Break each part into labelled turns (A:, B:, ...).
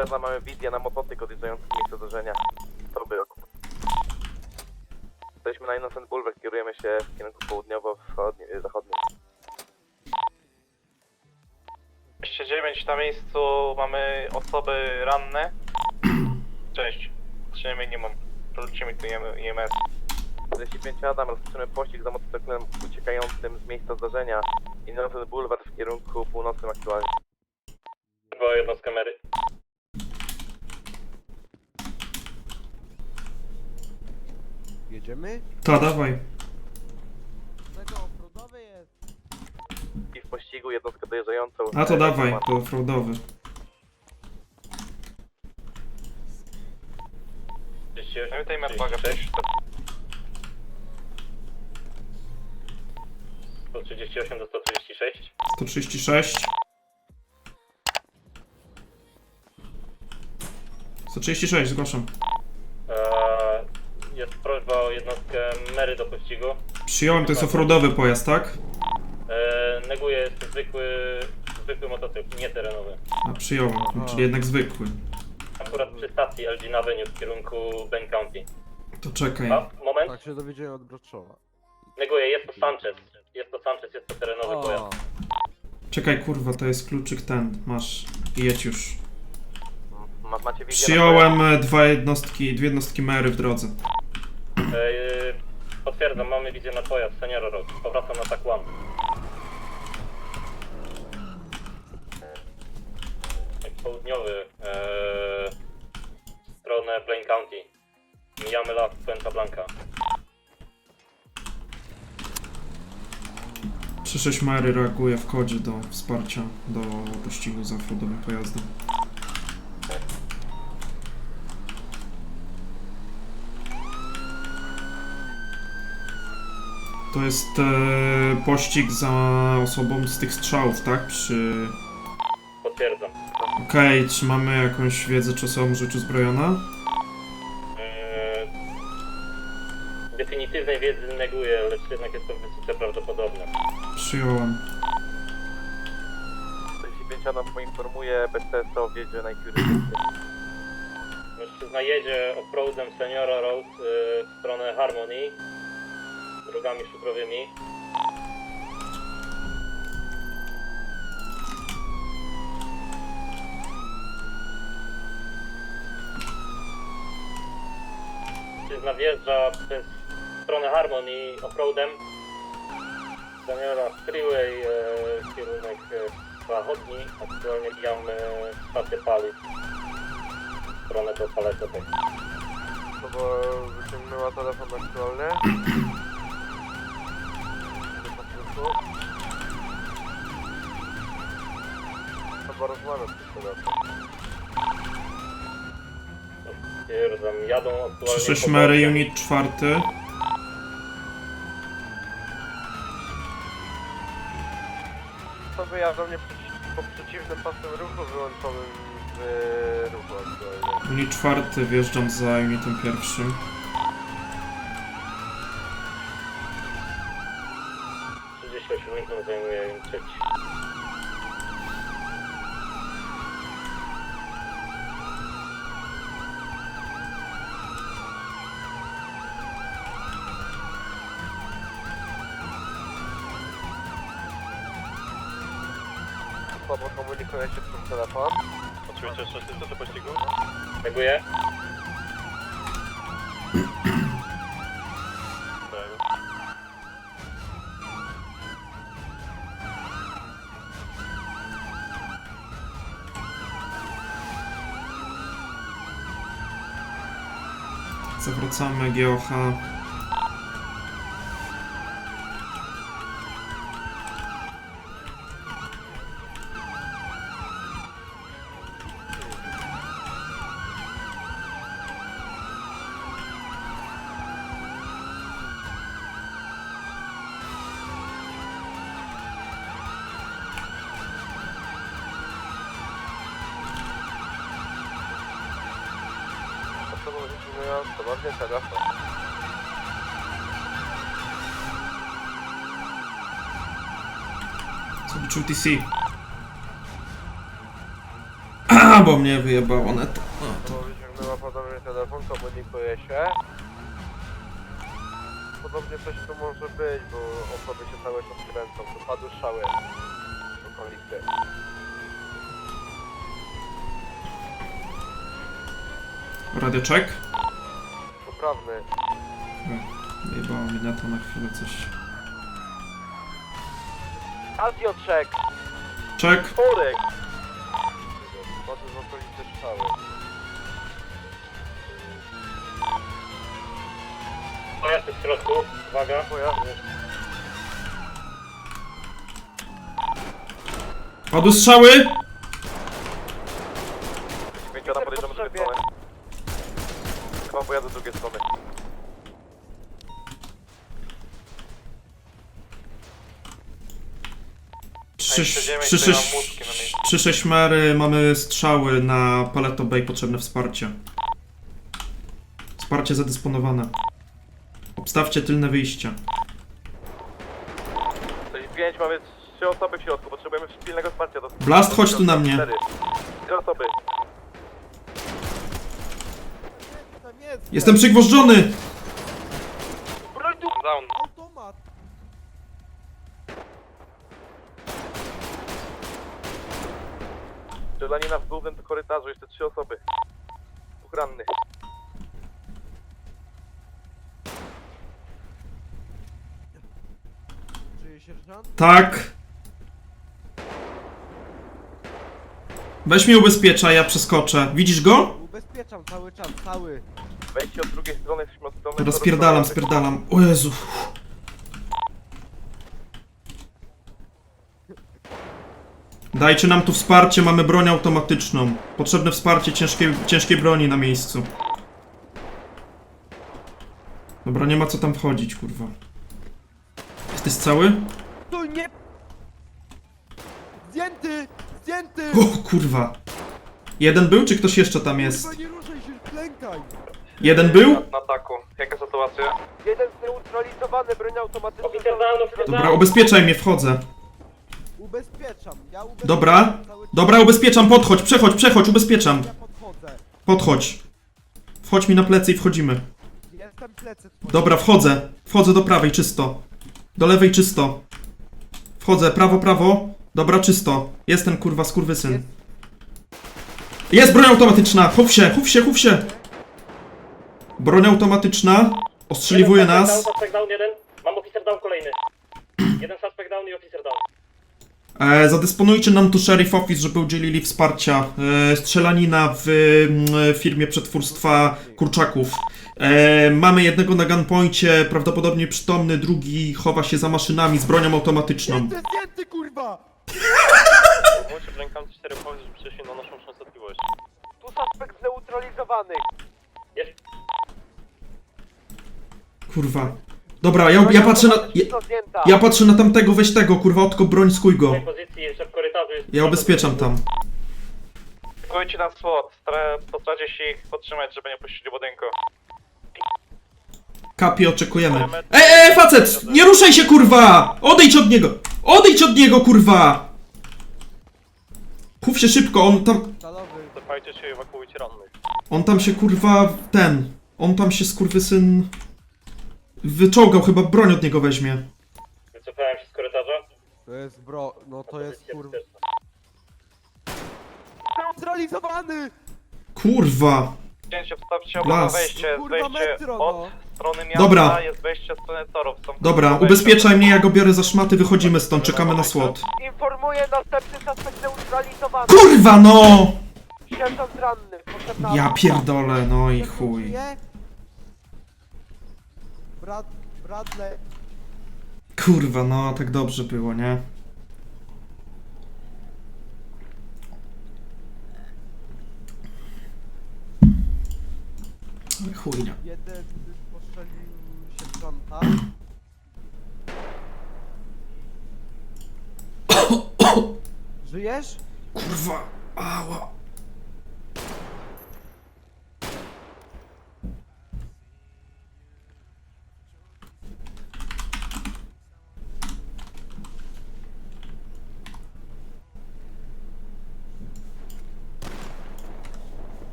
A: Teraz mamy wizję na motocykl odjeżdżający z miejsca zdarzenia. To by roku. Jesteśmy na Innocent Boulevard, kierujemy się w kierunku południowo-zachodnim.
B: 209 na miejscu, mamy osoby ranne. Cześć, przynajmniej nie mam. Wrócimy tu IMS.
A: 45 Adam, rozpoczynamy pościg za motocyklem uciekającym z miejsca zdarzenia. Innocent Boulevard w kierunku północnym aktualnie.
B: Była jedna z kamery.
C: Jedziemy?
D: Ta, dawaj.
C: Tego offroadowy jest.
A: I w pościgu jednostkę dojeżdżającą.
D: A to
A: e,
D: dawaj, to offroadowy.
B: Pamiętajmy, odwaga, 138 do 136.
D: 136. 136, zgłaszam.
B: Eee, jest prośba o jednostkę Mary do pościgu.
D: Przyjąłem, to jest offroadowy pojazd, tak?
B: Eee, neguję, jest to zwykły, zwykły motocykl, nie terenowy.
D: A, przyjąłem, czyli jednak zwykły.
B: Akurat przy stacji Elgin Avenue w kierunku Ben County.
D: To czekaj.
B: A, moment.
C: Tak się dowiedziałem od Broczowa.
B: Neguję, jest to Sanchez. Jest to Sanchez, jest to terenowy pojazd.
C: O,
D: Czekaj, kurwa, to jest kluczyk ten. Masz. I jedź już.
A: Ma, macie wizję na
D: Przyjąłem e, dwa jednostki, dwie jednostki Mary w drodze.
B: Eee, potwierdzam, mamy wizję na pojazd, senior Rock. Powracam na tak one. Południowy, eee, w stronę Blaine County. Mijamy las Puenta Blanca.
D: 3-6 Mary reaguje w kodzie do wsparcia do pościgu za offroadowym pojazdem. To jest e, pościg za osobą z tych strzałów, tak? Przy...
B: Potwierdzam.
D: Okej, czy mamy jakąś wiedzę, czy osoba może być uzbrojona?
B: Eee, definitywnej wiedzy neguję, lecz jednak jest to wysoce prawdopodobne.
D: Przyjąłem.
A: 45 Adam poinformuje BTS o wjeździe na Equity.
B: Mężczyzna jedzie offroadem Seniora Road y, w stronę Harmony drogami szukrowymi. Mężczyzna wjeżdża przez stronę Harmony offroadem Seniora Freeway, e, kierunek e, zachodni. Aktualnie bijamy stację paliw w stronę do paletowej.
A: No bo wyciągnęła telefon aktualny. Chyba rozmawiam z tym telefon.
B: Stwierdzam, jadą aktualnie
D: 3-6
B: po
D: Mary, unit czwarty.
A: To wyjadą mnie przeci- po przeciwnym pasem ruchu wyłączonym z e, ruchu aktualnie.
D: Unit czwarty, wjeżdżam za unitem pierwszym.
B: Minut zajmuje im trzeci.
A: Słabo komunikuje się przez telefon.
B: Oczywiście jeszcze wszyscy do pościgu? Neguję.
D: Zawracamy GOH.
A: Osobą ponownie telefon.
D: Co liczył TC? A, bo mnie wyjebało neto. No, to...
A: Wyciągnęła podobnie telefon, komunikuje się. Podobnie coś tu może być, bo osoby się cały czas kręcą. Tu padły strzały w okolicy.
D: Radio check.
A: Poprawny.
D: Wyjebało mi neto na chwilę coś.
A: Azjo check.
D: Check.
A: Czwórek. Padły w okolicy strzały.
B: Pojazd jest w środku, uwaga.
A: Pojazd.
D: Padły strzały! 3 6 mery, mamy strzały na Paleto Bay, potrzebne wsparcie. Wsparcie zadysponowane. Obstawcie tylne wyjście.
A: 5, mamy 3 osoby w środku, potrzebujemy pilnego wsparcia. Do...
D: Blast, chodź tu na mnie.
A: 3 osoby.
D: Jestem przygwożdżony!
A: Strzelanina w głównym korytarzu, jeszcze trzy osoby. Dwóch rannych.
C: Czy sierżant?
D: Tak. Weź mnie ubezpiecza, ja przeskoczę. Widzisz go?
C: Ubezpieczam cały czas, cały.
A: Wejście od drugiej strony, jesteśmy od strony...
D: Dobra, spierdalam, spierdalam. O Jezu. Dajcie nam tu wsparcie, mamy broń automatyczną. Potrzebne wsparcie ciężkiej, ciężkiej broni na miejscu. Dobra, nie ma co tam wchodzić, kurwa. Jesteś cały?
C: Tu nie! Zdjęty! Zdjęty!
D: O, kurwa. Jeden był, czy ktoś jeszcze tam jest?
C: Kurwa, nie ruszaj się, klękaj!
D: Jeden był?
A: Na ataku. Jaka sytuacja? Jeden zneutralizowany, broń automatyczna.
D: Dobra, ubezpieczaj mnie, wchodzę.
C: Ubezpieczam, ja ubezpieczam.
D: Dobra,
C: cały czas.
D: dobra, ubezpieczam, podchodź, przechodź, przechodź, ubezpieczam.
C: Ja podchodzę.
D: Podchodź. Wchodź mi na plecy i wchodzimy.
C: Jestem plecy twoje.
D: Dobra, wchodzę. Wchodzę do prawej, czysto. Do lewej, czysto. Wchodzę, prawo, prawo. Dobra, czysto. Jest ten kurwa skurwysyn.
C: Jest.
D: Jest broń automatyczna! Chów się, chów się, chów się! Broń automatyczna. Ostrzeliwuje
B: Jeden
D: nas.
B: Suspect down, suspect down jeden. Mam oficer down kolejny. Jeden suspect down i oficer down.
D: E, zadysponujcie nam tu sheriff office, żeby udzielili wsparcia. E, strzelanina w mm, firmie przetwórstwa kurczaków. E, mamy jednego na gunpoincie, prawdopodobnie przytomny, drugi chowa się za maszynami z bronią automatyczną.
C: Jestem zdjęty, kurwa!
A: Łącznie rękami 4 powiedz, że na naszą częstotliwość. Tu suspekt zneutralizowany.
B: Jest.
D: Kurwa. Dobra, ja, ja patrzę na... Ja, ja patrzę na tamtego, weź tego, kurwa, odko broń, skuj go.
B: tej pozycji jeszcze w korytarzu jest...
D: Ja ubezpieczam tam.
A: Skujcie na SWOT. Postaracie się ich podtrzymać, żeby nie puścili budynku.
D: Kapi, oczekujemy. Ej, ej, facet! Nie ruszaj się, kurwa! Odejdź od niego! Odejdź od niego, kurwa! Chów się szybko, on tam...
A: Zapajcie się i ewakuujcie rannych.
D: On tam się, kurwa, ten... On tam się, skurwysyn... Wyczołgał, chyba broń od niego weźmie.
B: Wycofałem się z korytarza.
C: To jest bro... No to jest kurwa... Neutralizowany!
D: Kurwa!
A: Wejście,
C: Kurwa,
A: jest wejście
C: metro,
A: od
C: no.
A: strony miasta,
D: Dobra.
A: jest wejście od strony torów. Są
D: Dobra,
A: wejścia.
D: ubezpieczaj mnie, ja go biorę za szmaty, wychodzimy stąd, czekamy na SWOT.
A: Informuję następny suspekt neutralizowany.
D: Kurwa, no!
A: Sierżant ranny. Potrzebna
D: Ja pierdolę, no i chuj.
C: Żyje? Brad... Bradley...
D: Kurwa, no, tak dobrze było, nie? Chujnia.
C: Jeden postrzelił sierżanta. Żyjesz?
D: Kurwa, ała.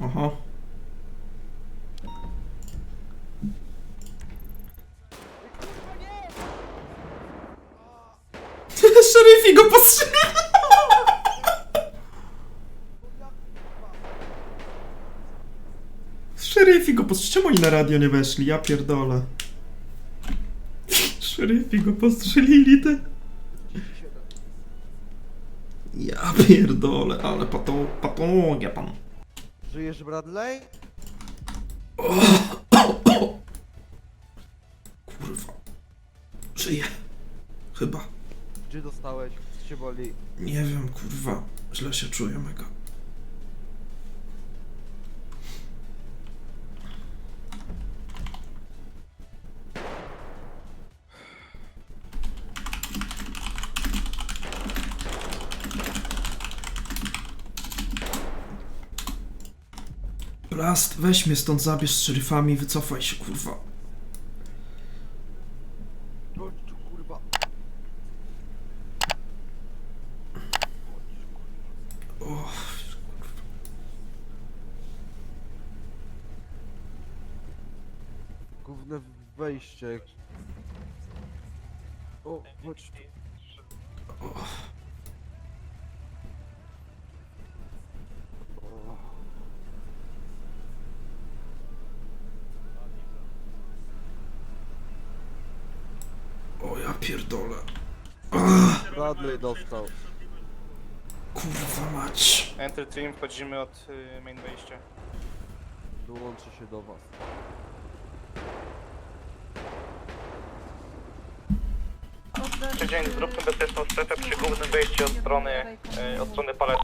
D: Oho. Szeryfi go postrzelił! Postrzelił. Czemu oni na radio nie weszli? Ja pierdolę. Szeryfi go postrzelili, ty. Ja pierdolę, ale pato, patologia pan.
C: Żyjesz, Bradley?
D: Kurwa. Żyję. Chyba.
C: Gdzie dostałeś? Co cię boli?
D: Nie wiem, kurwa. Źle się czuję mega. Blast, weź mnie stąd, zabierz z szeryfami wycofaj się, kurwa.
C: Chodź tu, kurwa.
D: O,
C: Główne wejście. O, chodź tu. O.
D: pierdolę.
C: Bradley dostał.
D: Kurwa mać.
E: Enter Team, wchodzimy od y, main wejścia.
C: Dołączy się do was.
F: Tydzień zróbmy bezpieczną strefę przy głównym wejściu od strony, e, od strony palety.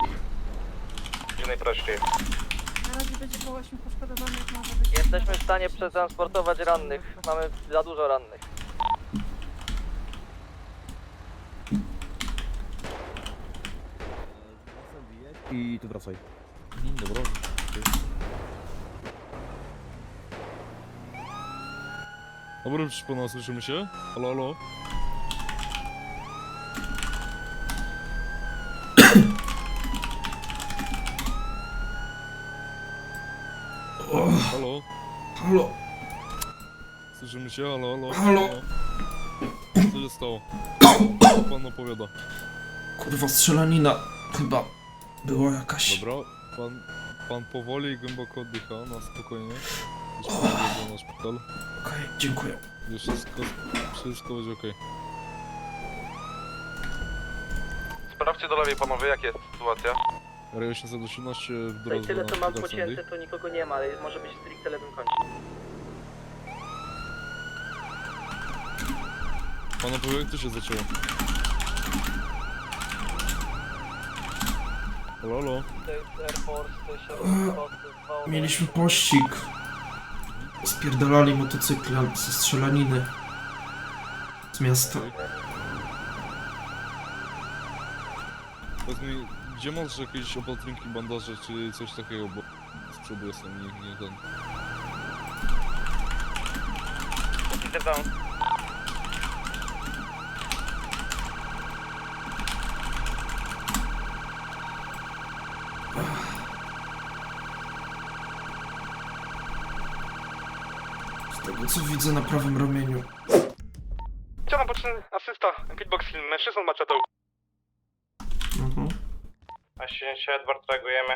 F: Gdzie najprościej.
G: Na razie będzie około 8 poszkodowanych, może być...
H: Jesteśmy w stanie przetransportować rannych. Mamy za dużo rannych.
I: I tu wracaj. Dobra.
J: Dobra, proszę pana, słyszymy się? Halo, halo? Halo?
D: halo.
J: Słyszymy się? Halo, halo?
D: Halo?
J: Co się stało? Co pan opowiada?
D: Kurwa, strzelanina chyba była jakaś.
J: Dobra, pan, pan powoli i głęboko oddycha, na spokojnie. Już pan jedzie na szpital.
D: Okej, dziękuję.
J: Już wszystko, wszystko będzie okej.
F: Sprawdźcie do lewej panowie, jaka jest sytuacja.
J: Okay. 818 w
H: Tutaj
J: drodze
H: tyle
J: na
H: co mam
J: szpital
H: pocięte,
J: Sandy.
H: to nikogo nie ma, ale może być stricte lewym końcem.
J: Pan opowie, jak to się zaczęło? Halo, halo?
H: To jest Air Force, to jest środek
D: Mieliśmy pościg. Spierdalali motocyklem ze strzelaniny. Z miasta.
J: Powiedz mi, gdzie masz jakieś opatrunki, bandaże czy coś takiego, bo z przodu jestem, nie, nie ten.
F: Idę down.
D: Co widzę na prawym ramieniu.
F: Chciałem poczynny asysta, pitbox film, mężczyzną maczetą.
D: Mhm.
F: A się, się Edward reagujemy.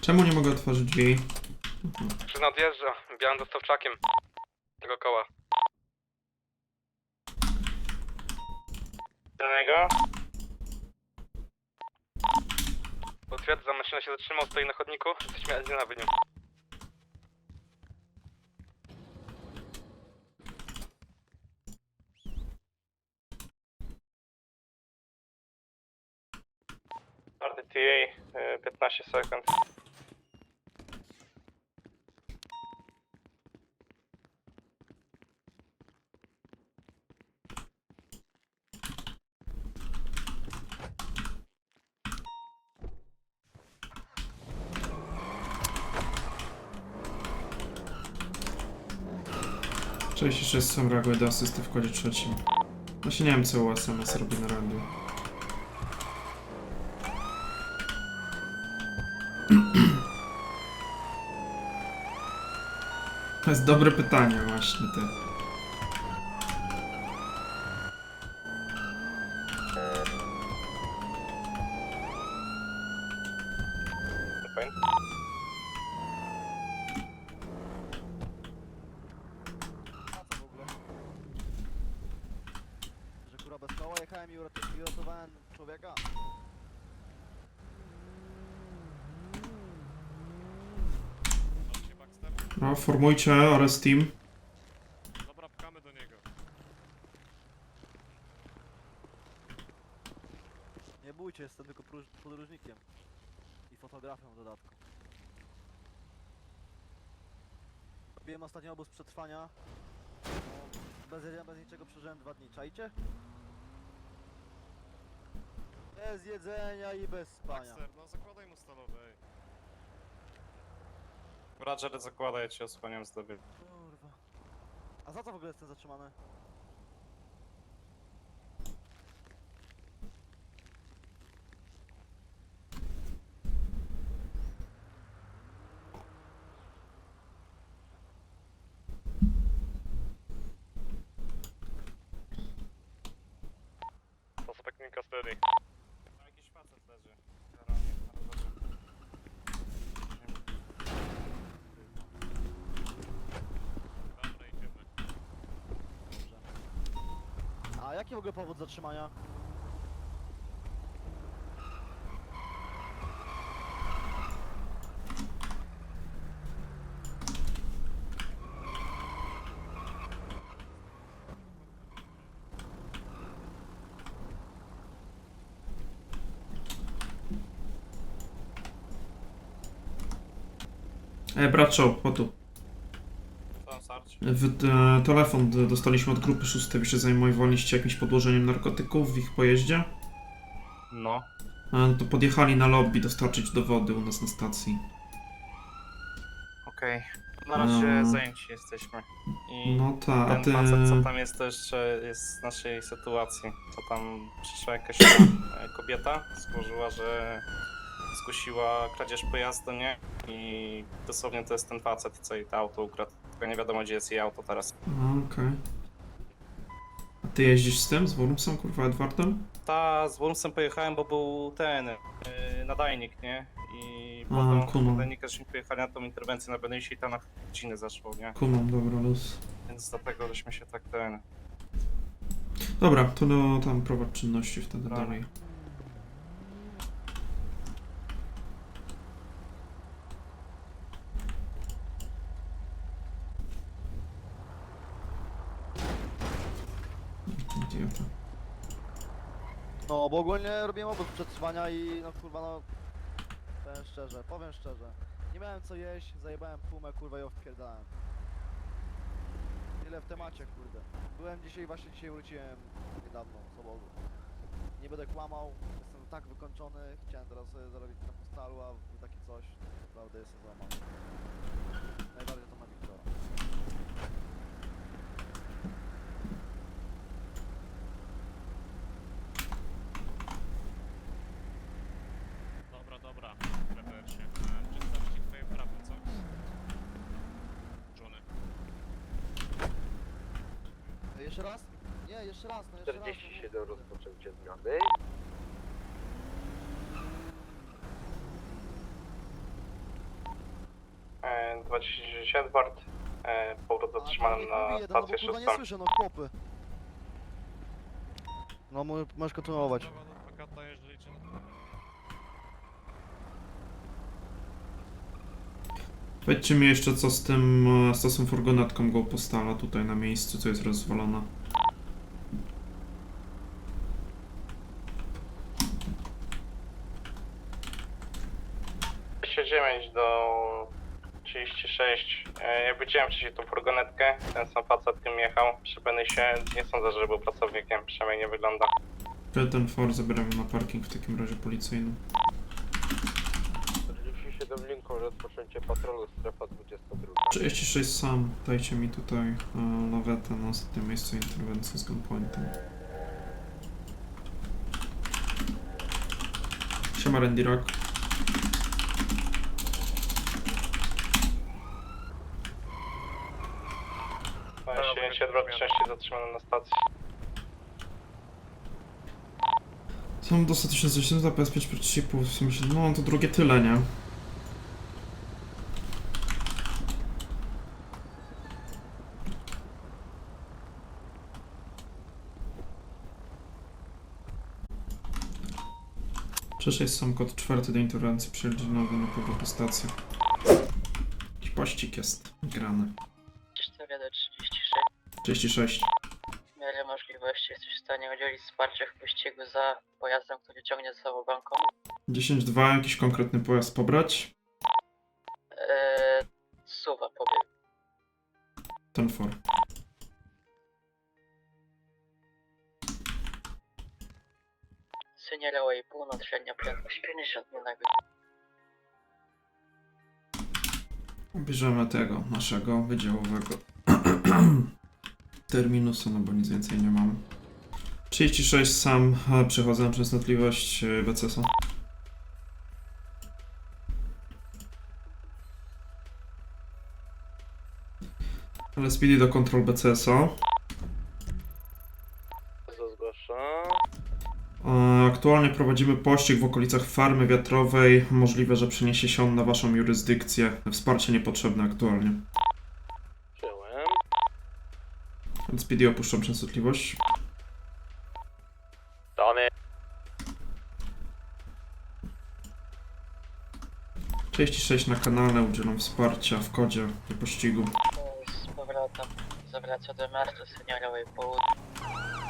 D: Czemu nie mogę otworzyć drzwi?
F: Czy nadjeżdża, białym dostawczakiem. Tego koła. Danego. Potwierdzam, maszyna się zatrzymał, stoi na chodniku. Jesteśmy Elgin Avenue. RDTA, y, 15 sekund.
D: Cześć, jeszcze sam reaguję do asysty w kodzie trzecim. Właśnie nie wiem co u SMS robi na radiu. To jest dobre pytanie właśnie te.
A: Fajnie.
K: A co w ogóle? Że kurwa bez koła jechałem i urat- i uratowałem człowieka?
D: No, formujcie arrest team.
J: Dobra, pchamy do niego.
K: Nie bójcie, jestem tylko podróżnikiem. I fotografem w dodatku. Robiłem ostatnio obóz przetrwania. No, bez jedzenia, bez niczego przeżyłem dwa dni. Czajcie? Bez jedzenia i bez spania.
J: no zakładaj mu stalowej.
E: Roger, zakładaj, ja cię osłaniam z doby.
K: Kurwa. A za co w ogóle jestem zatrzymany?
J: Suspect in custody.
E: Tam jakiś facet leży. Generalnie, na rowerze.
J: Dobra, idziemy.
K: A jaki w ogóle powód zatrzymania?
D: E, bracho, o tu. W, e, telefon d- dostaliśmy od grupy szóstej. Wy się zajmowaliście jakimś podłożeniem narkotyków w ich pojeździe?
E: No.
D: E, no to podjechali na lobby dostarczyć dowody u nas na stacji.
E: Okej. Na razie
D: No.
E: zajęci jesteśmy. I
D: No ta, a
E: ten
D: ty...
E: facet, co tam jest, to jeszcze jest z naszej sytuacji. To tam przyszła jakaś e, kobieta, zgłosiła, że zgłosiła kradzież pojazdu, nie? I dosłownie to jest ten facet, co jej to auto ukradł. Tylko nie wiadomo, gdzie jest jej auto teraz.
D: A, Okej. A ty jeździsz z tym, z Wormsem, kurwa, Edwardem?
E: Ta, z Wormsem pojechałem, bo był ten, yy, nadajnik, nie? I
D: A,
E: potem
D: kumam.
E: nadajnika żeśmy pojechali na tą interwencję na Benysie i tam na godzinę zaszło, nie?
D: Kumam, dobra, luz.
E: Więc dlatego żeśmy się tak ten...
D: Dobra, to no, tam prowadź czynności wtedy
E: Dobra.
D: dalej. Idiota.
K: No, bo ogólnie robiłem obóz przetrwania i no kurwa no... Powiem szczerze, powiem szczerze. Nie miałem co jeść, zajebałem pumę kurwa i ją wpierdałem. Tyle w temacie kurde. Byłem dzisiaj, właśnie dzisiaj wróciłem niedawno z obozu. Nie będę kłamał, jestem tak wykończony, chciałem teraz sobie zarobić na postalu, a takie coś naprawdę jestem złamany. Najbardziej to na Wiktora.
J: Dobra, dobra. Prepare się. E, Przedstaw ci twoje prawo, co? Johnny.
K: E, Jeszcze raz? Nie, jeszcze raz, no jeszcze raz. no mów-
A: 47 rozpoczęcie zmiany.
E: E, 26 Edward, e, powrót zatrzymany na
K: mówi jeden, no bo
E: stację
K: kurwa nie
E: 6.
K: słyszę, no chłopy. No mo- możesz kontynuować.
J: Sprawa do adwokata, jeżeli cię...
D: Powiedzcie mi jeszcze co z tym, e, z tą furgonetką go postala tutaj na miejscu, co jest rozwalona.
E: do 36. E, jak widziałem wcześniej tą furgonetkę, ten sam facet tym jechał przy Benysie. Nie sądzę, że był pracownikiem, przynajmniej nie wygląda.
D: Ten for zabieramy na parking w takim razie policyjny
A: jako rozpoczęcie patrolu strefa 22.
D: 36 sam, dajcie mi tutaj e, lawetę na ostatnie miejsce interwencji z gunpointem. Siema Randy Rock.
E: Przyjęcie 26 zatrzymano na stacji.
D: Są do 1700 za PSP 40,5 w sumie, no to drugie tyle, nie? Przecież jest sam kod czwarty do interwencji, przyjedzie nowy na powrót stacji. Jakiś pościg jest grany.
L: 4 do 36.
D: 36.
L: W miarę możliwości jesteś w stanie udzielić wsparcia w pościgu za pojazdem, który ciągnie za sobą banką.
D: 10-2, jakiś konkretny pojazd pobrać.
L: Eee, suwa pobieg.
D: Ten for.
L: Senior Way, północ, średnia prędkość 50 mil na
D: Bierzemy tego, naszego wydziałowego terminusa, no bo nic więcej nie mamy. 36 sam, przechodzę na częstotliwość e, BCS-a. Ale speedy do kontrol BCS-a.
A: Zgłaszam.
D: E, Aktualnie prowadzimy pościg w okolicach farmy wiatrowej. Możliwe, że przeniesie się on na waszą jurysdykcję. Wsparcie niepotrzebne aktualnie.
A: Przyjąłem.
D: Speedy opuszczam częstotliwość.
A: Tony.
D: 36 na kanale, udzielam wsparcia w kodzie do pościgu.
L: Z powrotem zawraca do miasta Senior Way, południe.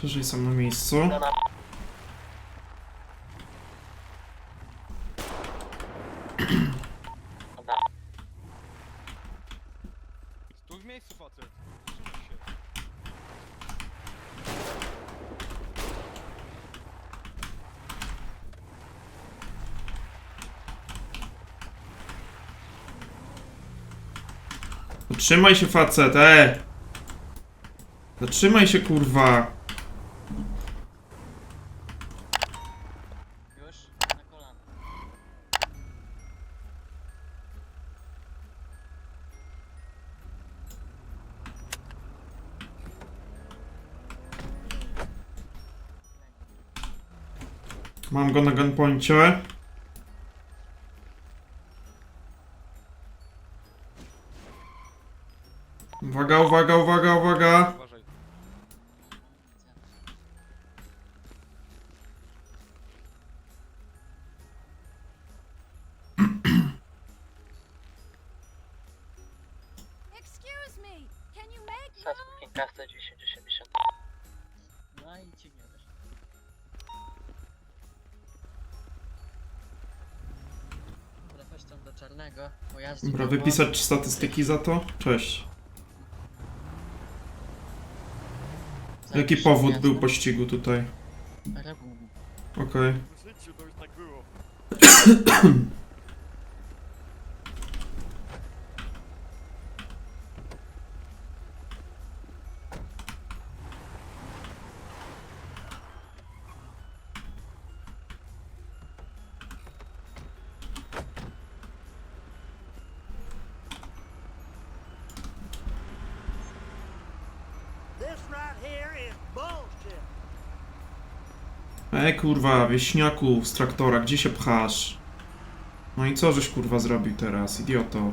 D: Szerzej są na miejscu.
J: Stój w miejscu, facet. Trzymaj się.
D: Zatrzymaj się facet, e! Zatrzymaj się kurwa! Mam go na gunpoincie.
L: Dobra,
D: wypisać statystyki za to? Cześć. Jaki powód był pościgu tutaj? Okej. Kurwa, wieśniaku z traktora, gdzie się pchasz? No i co żeś kurwa zrobił teraz, idioto?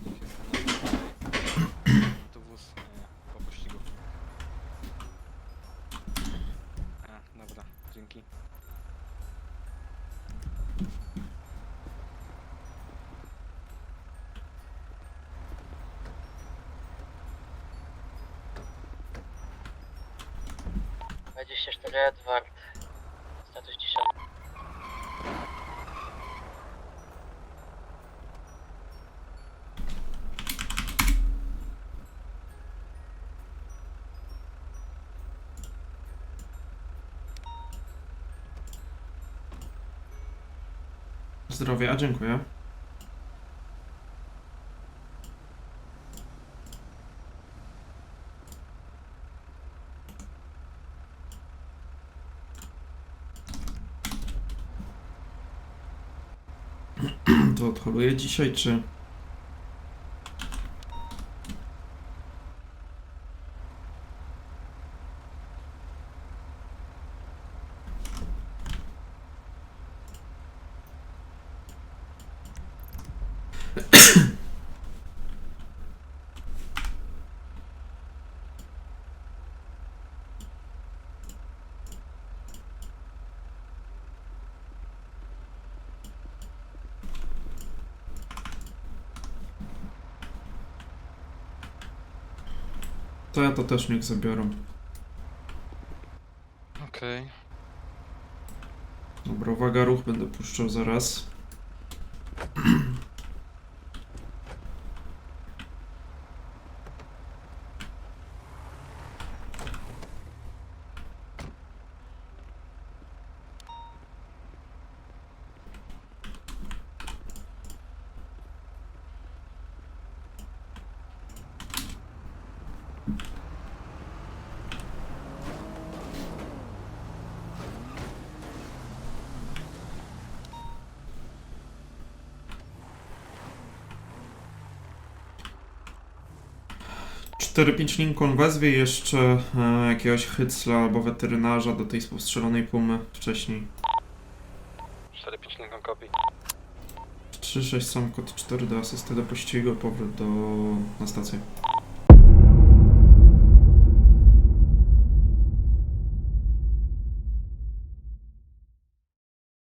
D: Zdrowie, a dziękuję. To odholuję dzisiaj, czy... To ja to też niech zabiorą.
J: Okej.
D: Dobra, uwaga, ruch będę puszczał zaraz. Cztery pięć Lincoln wezwie jeszcze e, jakiegoś hycla albo weterynarza do tej postrzelonej pumy wcześniej.
J: 4-5 Lincoln copy.
D: 3-6 sam kod 4 do asysty do pościgu, powrót do na stację.